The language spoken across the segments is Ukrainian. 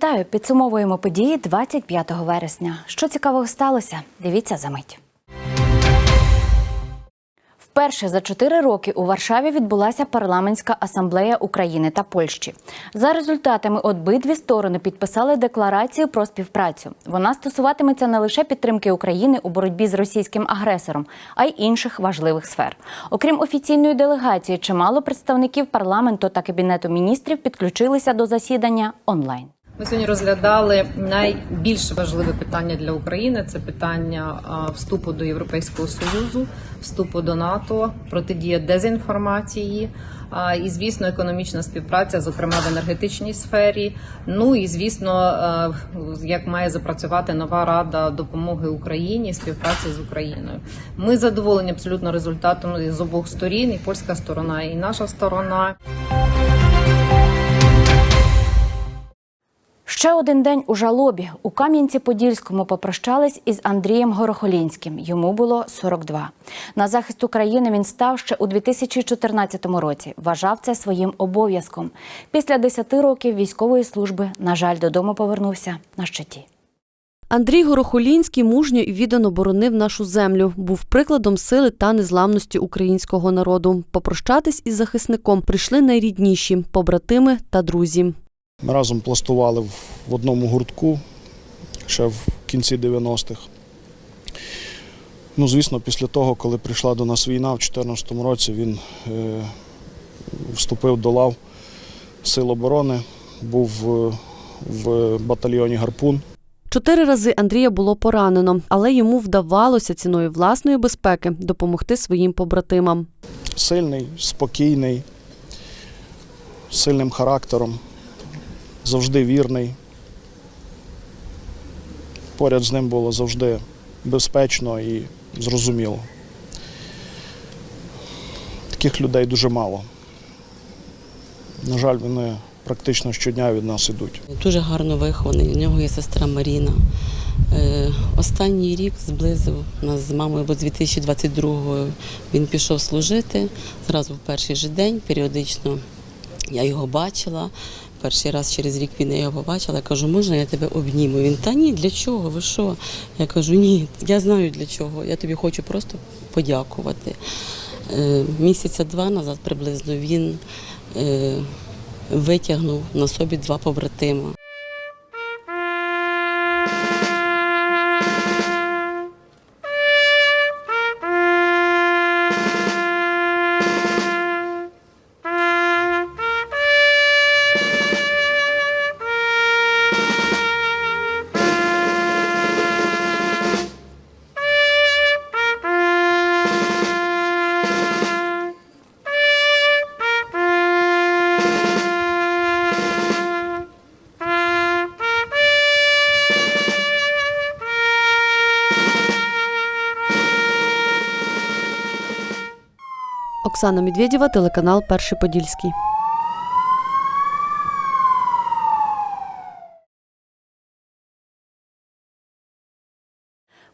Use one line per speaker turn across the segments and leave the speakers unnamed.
Вітаю! Підсумовуємо події 25 вересня. Що цікавого сталося? Дивіться за мить. Вперше за чотири роки у Варшаві відбулася парламентська асамблея України та Польщі. За результатами обидві сторони підписали декларацію про співпрацю. Вона стосуватиметься не лише підтримки України у боротьбі з російським агресором, а й інших важливих сфер. Окрім офіційної делегації, чимало представників парламенту та кабінету міністрів підключилися до засідання онлайн.
Ми сьогодні розглядали найбільш важливе питання для України це питання вступу до Європейського союзу, вступу до НАТО, протидія дезінформації. І звісно, економічна співпраця, зокрема в енергетичній сфері. Ну і звісно, як має запрацювати нова рада допомоги Україні, співпраці з Україною. Ми задоволені абсолютно результатом з обох сторін, і польська сторона, і наша сторона.
Ще один день у жалобі. У Кам'янці-Подільському попрощались із Андрієм Горохолінським. Йому було 42. На захист України він став ще у 2014 році. Вважав це своїм обов'язком. Після 10 років військової служби, на жаль, додому повернувся на щиті.
Андрій Горохолінський мужньо і віддано боронив нашу землю. Був прикладом сили та незламності українського народу. Попрощатись із захисником прийшли найрідніші побратими та друзі.
Ми разом пластували в- в одному гуртку ще в кінці 90-х. Ну, звісно, після того, коли прийшла до нас війна в 2014 році, він е, вступив до лав Сил оборони, був е, в батальйоні Гарпун.
Чотири рази Андрія було поранено, але йому вдавалося ціною власної безпеки допомогти своїм побратимам.
Сильний, спокійний, сильним характером, завжди вірний. Поряд з ним було завжди безпечно і зрозуміло. Таких людей дуже мало. На жаль, вони практично щодня від нас ідуть.
Дуже гарно вихований. У нього є сестра Маріна. Е, Останній рік зблизив нас з мамою, бо з 2022-го він пішов служити зразу в перший же день, періодично я його бачила. Перший раз через рік він я його побачила. Я кажу, можна я тебе обніму? Він та ні, для чого? Ви що? Я кажу, ні, я знаю для чого. Я тобі хочу просто подякувати. Е, Місяця два назад приблизно він е, витягнув на собі два побратима.
Оксана Медведєва, телеканал Перший Подільський.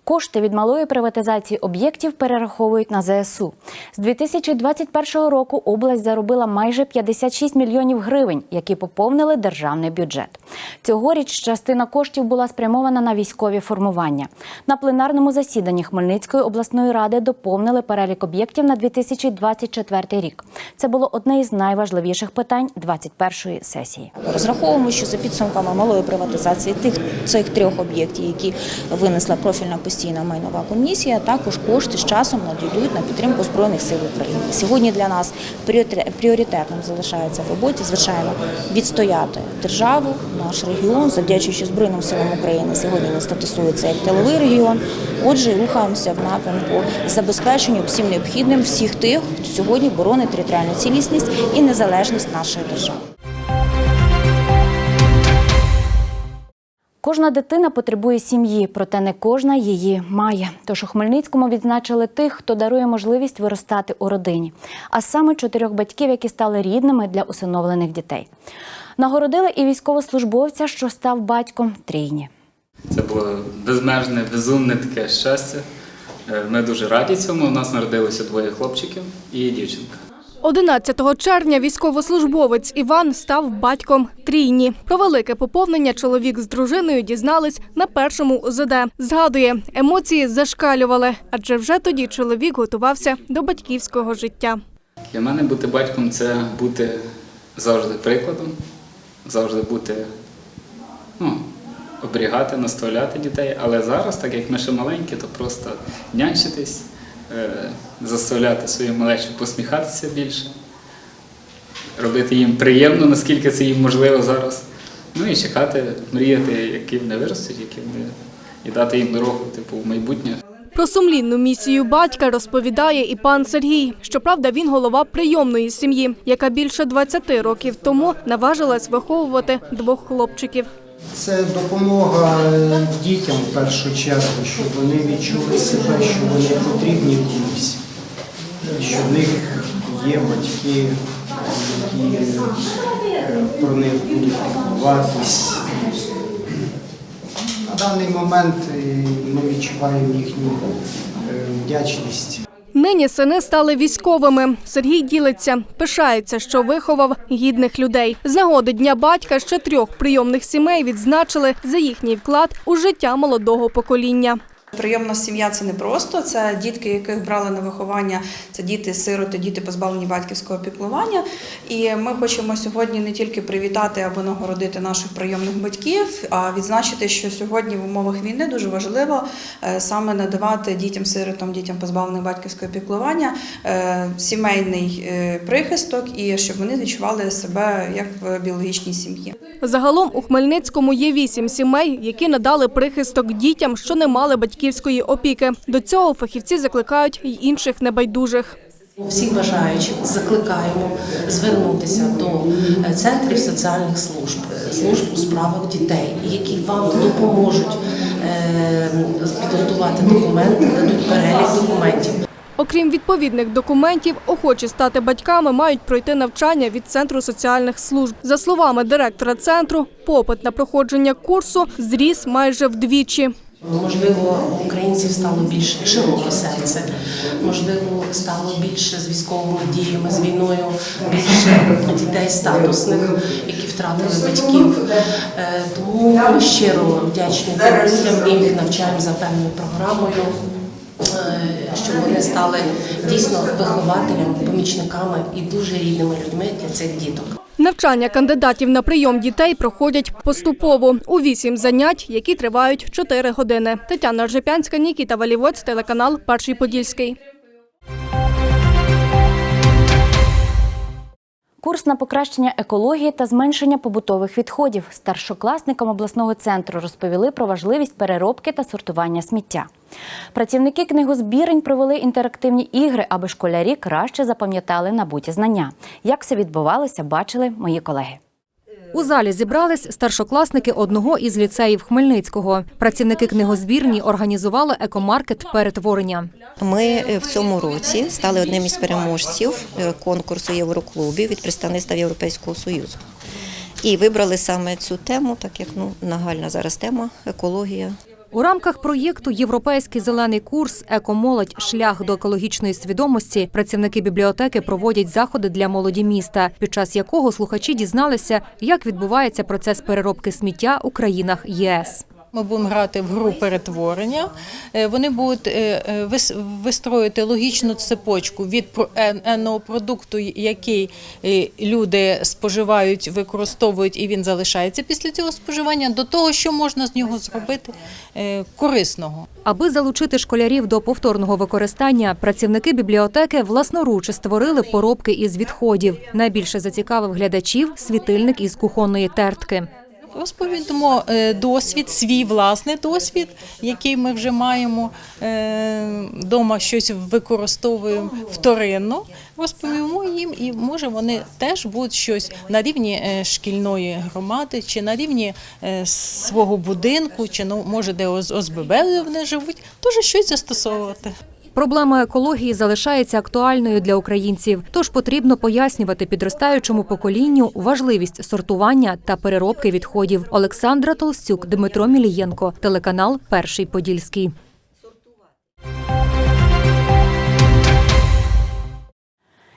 Кошти від малої приватизації об'єктів перераховують на ЗСУ. З 2021 року область заробила майже 56 мільйонів гривень, які поповнили державний бюджет. Цьогоріч частина коштів була спрямована на військові формування. На пленарному засіданні Хмельницької обласної ради доповнили перелік об'єктів на 2024 рік. Це було одне із найважливіших питань 21-ї сесії.
Розраховуємо, що за підсумками малої приватизації тих цих трьох об'єктів, які винесла профільна постійна майнова комісія, також кошти з часом надійдуть на підтримку збройних сил України. Сьогодні для нас пріоритет- пріоритетом залишається в роботі, звичайно, відстояти державу, наш регіон, завдячуючи збройним силам України. Сьогодні не статусується як тиловий регіон. Отже, рухаємося в напрямку забезпечення всім необхідним всіх тих, хто сьогодні боронить територіальну цілісність і незалежність нашої держави.
Кожна дитина потребує сім'ї, проте не кожна її має. Тож у Хмельницькому відзначили тих, хто дарує можливість виростати у родині, а саме чотирьох батьків, які стали рідними для усиновлених дітей. Нагородили і військовослужбовця, що став батьком трійні.
Це було безмежне, безумне таке щастя. Е, Ми дуже раді цьому. У нас народилося двоє хлопчиків і дівчинка.
11 червня військовослужбовець Іван став батьком трійні. Про велике поповнення чоловік з дружиною дізнались на першому УЗД. Згадує, емоції зашкалювали, адже вже тоді чоловік готувався до батьківського життя.
Для мене бути батьком це бути завжди прикладом, завжди бути, ну, оберігати, наставляти дітей. Але зараз, так як ми ще маленькі, то просто нянчитись, е, заставляти свою малечу посміхатися більше, робити їм приємно, наскільки це їм можливо зараз. Ну і чекати, мріяти, які вони виростуть, які вони, і дати їм дорогу, типу, в майбутнє.
Про сумлінну місію батька розповідає і пан Сергій. Щоправда, він голова прийомної сім'ї, яка більше 20 років тому наважилась виховувати двох хлопчиків.
Це допомога е, дітям в першу чергу, щоб вони відчули себе, що вони потрібні комусь, що в них є батьки, які е, про них будуть піклуватись. На даний момент е, ми відчуваємо їхню е, вдячність.
Нині сини стали військовими. Сергій ділиться, пишається, що виховав гідних людей. З нагоди дня батька ще трьох прийомних сімей відзначили за їхній вклад у життя молодого покоління.
Прийомна сім'я це не просто, це дітки, яких брали на виховання, це діти сироти, діти позбавлені батьківського піклування. І ми хочемо сьогодні не тільки привітати або нагородити наших прийомних батьків, а відзначити, що сьогодні в умовах війни дуже важливо е, саме надавати дітям-сиротам, дітям позбавлених батьківського піклування е, сімейний е, прихисток і щоб вони відчували себе як в біологічній сім'ї.
Загалом у Хмельницькому є вісім сімей, які надали прихисток дітям, що не мали батьківської опіки. До цього фахівці закликають й інших небайдужих.
Всіх бажаючих закликаємо звернутися до е, центрів соціальних служб, е, служб у справах дітей, які вам допоможуть е, підготувати документи, дадуть перелік документів.
Окрім відповідних документів, охочі стати батьками мають пройти навчання від центру соціальних служб. За словами директора центру, попит на проходження курсу зріс майже вдвічі.
Можливо, у українців стало більш широке серце, можливо, стало більше з військовими діями, з війною більше дітей статусних, які втратили батьків. Е, Тому ми щиро вдячні тим людям і їх навчаємо за певною програмою, е, щоб вони стали дійсно вихователями, помічниками і дуже рідними людьми для цих діток.
Навчання кандидатів на прийом дітей проходять поступово у вісім занять, які тривають чотири години. Тетяна Ржепянська, Нікіта Валівоць, телеканал Перший Подільський.
Курс на покращення екології та зменшення побутових відходів. Старшокласникам обласного центру розповіли про важливість переробки та сортування сміття. Працівники книгозбірень провели інтерактивні ігри, аби школярі краще запам'ятали набуті знання. Як все відбувалося, бачили мої колеги.
У залі зібрались старшокласники одного із ліцеїв Хмельницького. Працівники книгозбірні організували екомаркет перетворення.
Ми е, в цьому році стали одним із переможців е, конкурсу Євроклубів від представництва Європейського Союзу. І вибрали саме цю тему, так як ну нагальна зараз тема екологія.
У рамках проєкту Європейський зелений курс Екомолодь шлях до екологічної свідомості працівники бібліотеки проводять заходи для молоді міста, під час якого слухачі дізналися, як відбувається процес переробки сміття у країнах ЄС.
Ми будемо грати в гру перетворення. Е, Вони будуть е, е, вистроїти логічну цепочку від енного продукту, який люди споживають, використовують, і він залишається після цього споживання, до того, що можна з нього зробити корисного.
Аби залучити школярів до повторного використання, працівники бібліотеки власноруч створили поробки із відходів. Найбільше зацікавив глядачів світильник із кухонної тертки.
Розповідамо е, досвід, свій власний досвід, який ми вже маємо вдома, щось використовуємо вторинно. Розповімо їм, і може вони теж будуть щось на рівні е, шкільної громади, чи на рівні е, свого будинку, чи ну, може де ОСББ вони живуть, теж щось застосовувати.
Проблема екології залишається актуальною для українців, тож потрібно пояснювати підростаючому поколінню важливість сортування та переробки відходів. Олександра Толстюк, Дмитро Мілієнко, телеканал Перший Подільський.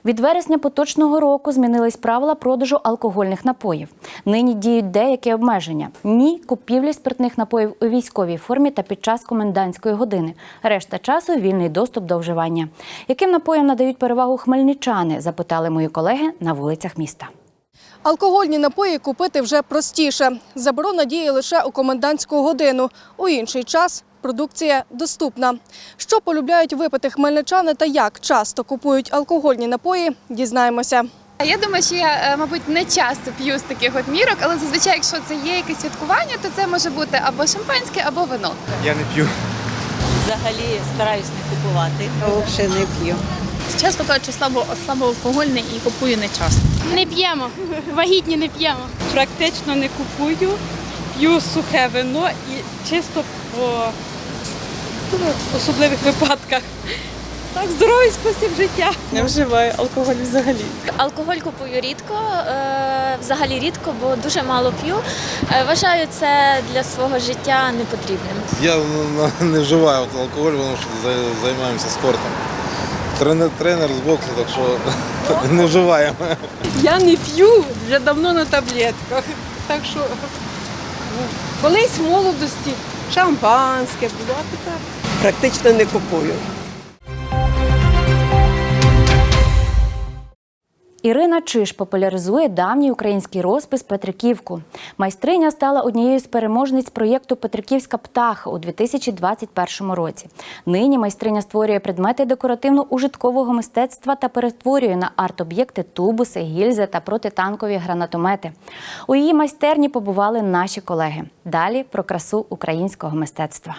Від вересня поточного року змінились правила продажу алкогольних напоїв. Нині діють деякі обмеження: ні купівлі спиртних напоїв у військовій формі та під час комендантської години. Решта часу вільний доступ до вживання. Яким напоям надають перевагу хмельничани? Запитали мої колеги на вулицях міста.
Алкогольні напої купити вже простіше. Заборона діє лише у комендантську годину. У інший час продукція доступна. Що полюбляють випити хмельничани та як часто купують алкогольні напої, дізнаємося.
Я думаю, що я, е, мабуть, не часто п'ю з таких от мірок, але зазвичай, якщо це є якесь святкування, то це може бути або шампанське, або вино.
Я не п'ю.
Взагалі стараюсь не купувати.
Взагалі не п'ю.
Чесно кажучи, слабо, слабоалкогольне і купую не часто.
Не п'ємо, вагітні не п'ємо.
Практично не купую, п'ю сухе вино і чисто по ну, особливих випадках. Так, здоровий спосіб життя.
Не вживаю алкоголь взагалі.
Алкоголь купую рідко, е, взагалі рідко, бо дуже мало п'ю. Е, Вважаю це для свого життя непотрібним.
Я ну, не вживаю алкоголь, тому що займаємося спортом. Тренер, тренер з боксу, так що не вживаємо.
Я не п'ю вже давно на таблетках. Так що ну, колись в молодості шампанське було, а тепер.
Практично не купую.
Ірина Чиш популяризує давній український розпис Петриківку. Майстриня стала однією з переможниць проєкту Петриківська птаха у 2021 році. Нині майстриня створює предмети декоративно-ужиткового мистецтва та перетворює на арт-об'єкти тубуси, гільзи та протитанкові гранатомети. У її майстерні побували наші колеги. Далі про красу українського мистецтва.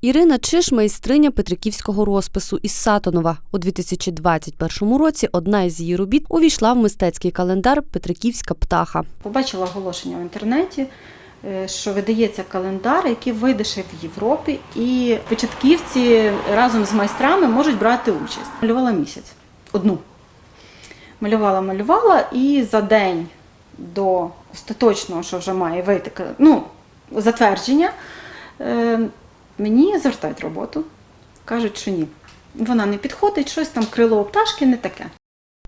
Ірина Чиш майстриня Петриківського розпису із Сатонова. У 2021 році одна із її робіт увійшла в мистецький календар Петриківська птаха.
Побачила оголошення в інтернеті, е, що видається календар, який видише в Європі, і початківці разом з майстрами можуть брати участь. Малювала місяць одну. Малювала, малювала, і за день до остаточного, що вже має вийти, ну, затвердження, е, мені звертають роботу. Кажуть, що ні. Вона не підходить, щось там крило у пташки не таке.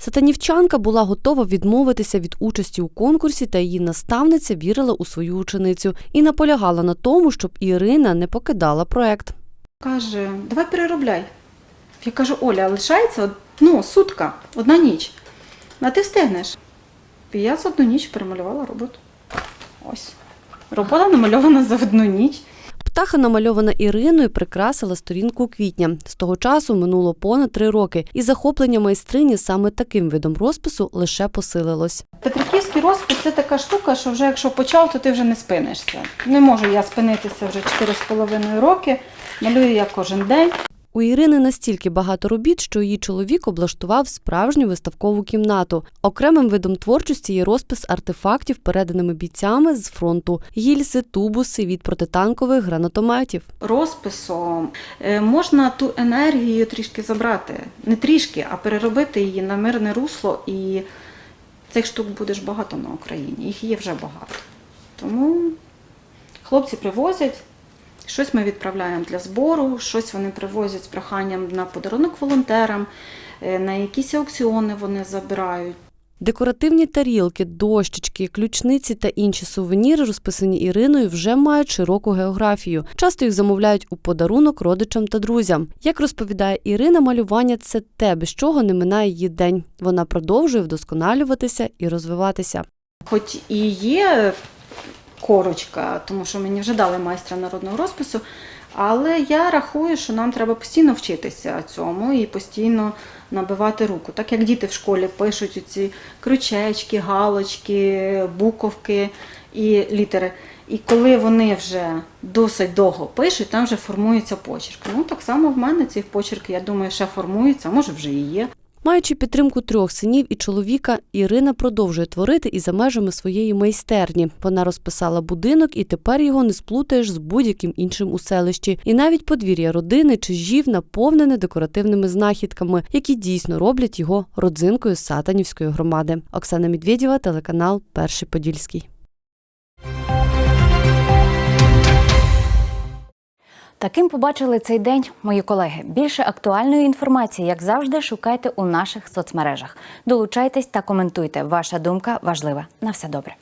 Сатанівчанка була готова відмовитися від участі у конкурсі, та її наставниця вірила у свою ученицю і наполягала на тому, щоб Ірина не покидала проект.
Каже, давай переробляй. Я кажу, Оля, лишається ну, сутка, одна ніч. А ти встигнеш. І я за одну ніч перемалювала роботу. Ось. Робота намальована за одну ніч.
Птаха, намальована Іриною, прикрасила сторінку квітня. З того часу минуло понад три роки, і захоплення майстрині саме таким видом розпису лише посилилось.
Петриківський розпис це така штука, що вже якщо почав, то ти вже не спинишся. Не можу я спинитися вже 4,5 роки. Малюю я кожен день.
У Ірини настільки багато робіт, що її чоловік облаштував справжню виставкову кімнату. Окремим видом творчості є розпис артефактів, переданими бійцями з фронту, гільзи, тубуси від протитанкових гранатометів.
Розписом е, можна ту енергію трішки забрати. Не трішки, а переробити її на мирне русло. І цих штук будеш багато на Україні. Їх є вже багато. Тому хлопці привозять. Щось ми відправляємо для збору, щось вони привозять з проханням на подарунок волонтерам, е, на якісь аукціони вони забирають.
Декоративні тарілки, дощечки, ключниці та інші сувеніри, розписані Іриною, вже мають широку географію. Часто їх замовляють у подарунок родичам та друзям. Як розповідає Ірина, малювання це те, без чого не минає її день. Вона продовжує вдосконалюватися і розвиватися.
Хоч і є корочка, тому що мені вже дали майстра народного розпису, але я рахую, що нам треба постійно вчитися цьому і постійно набивати руку. Так як діти в школі пишуть ці крючечки, галочки, буковки і літери. І коли вони вже досить довго пишуть, там вже формується почерк. Ну так само в мене цей почерк, я думаю, ще формується, може вже і є.
Маючи підтримку трьох синів і чоловіка, Ірина продовжує творити і за межами своєї майстерні. Вона розписала будинок, і тепер його не сплутаєш з будь-яким іншим у селищі. І навіть подвір'я родини чи жів наповнене декоративними знахідками, які дійсно роблять його родзинкою сатанівської громади. Оксана Медведєва, телеканал Перший Подільський.
Таким побачили цей день, мої колеги. Більше актуальної інформації, як завжди, шукайте у наших соцмережах. Долучайтесь та коментуйте. Ваша думка важлива. На все добре.